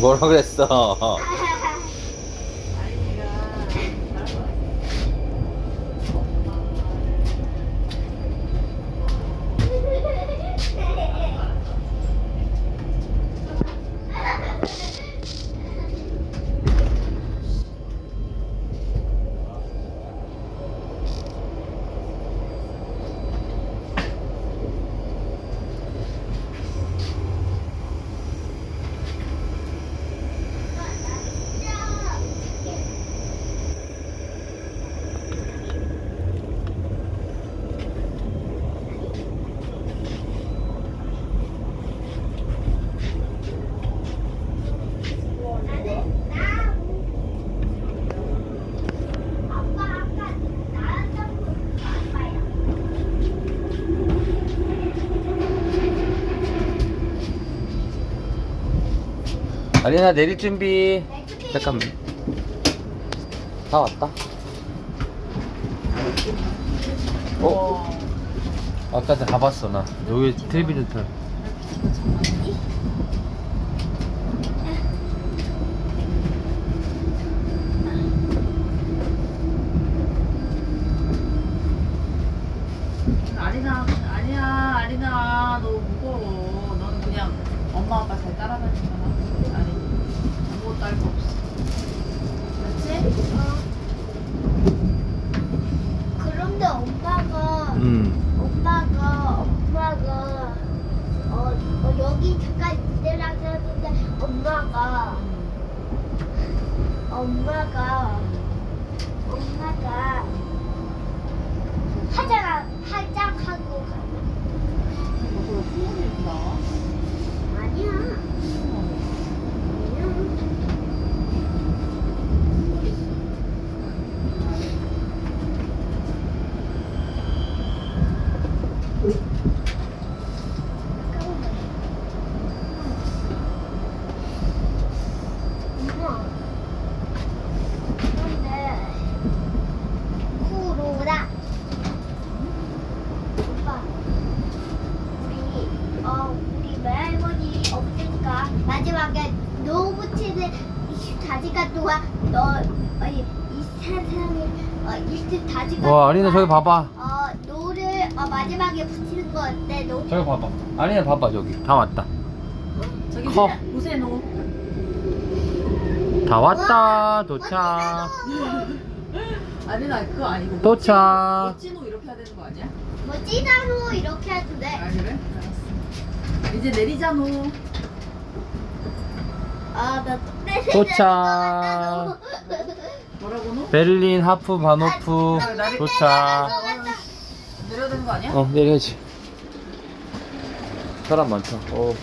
뭐라 그랬어? 아리나 내릴 준비. 잠깐만. 다 왔다. 어? 아까 다 봤어 나. 여기 텔레비전 틀. 아리나 아니야 아리나 너무 무거워 너는 그냥 엄마 아빠 잘 아니 아무것도 할 거 없어 그렇지? 그런데 엄마가 음. 엄마가 엄마가 어, 어 여기 잠깐 있으라 그러는데 엄마가 엄마가 엄마가 화장 화장 하고 가. 너 그거 풍문이 이렇게 나와? 아니야 아니야 엄마. 그런데 코로나 오빠 우리 어 우리 외할머니 없으니까 마지막에 노 붙이는 24시간 동안 너 아니 이 세상에 어 24시간 와 아리나 저기 봐봐. 어 노를 어, 마지막에 붙이는 거 어때 노? 저기 봐봐. 아리나 봐봐 저기. 다 왔다. 저기 커. 보세 너다 왔다. 도착. 아리나 그거 아니고 도착. 멋진호 이렇게 해야 되는 거 아니야? 뭐 찌다로 이렇게 해도 돼. 아 그래? 알았어 이제 내리자 노 아나 도착. 뭐라고 노? 베를린 하프 바노프 도착. 내려야 되는 거 아니야? 어 내려야지. 사람 많다. 어.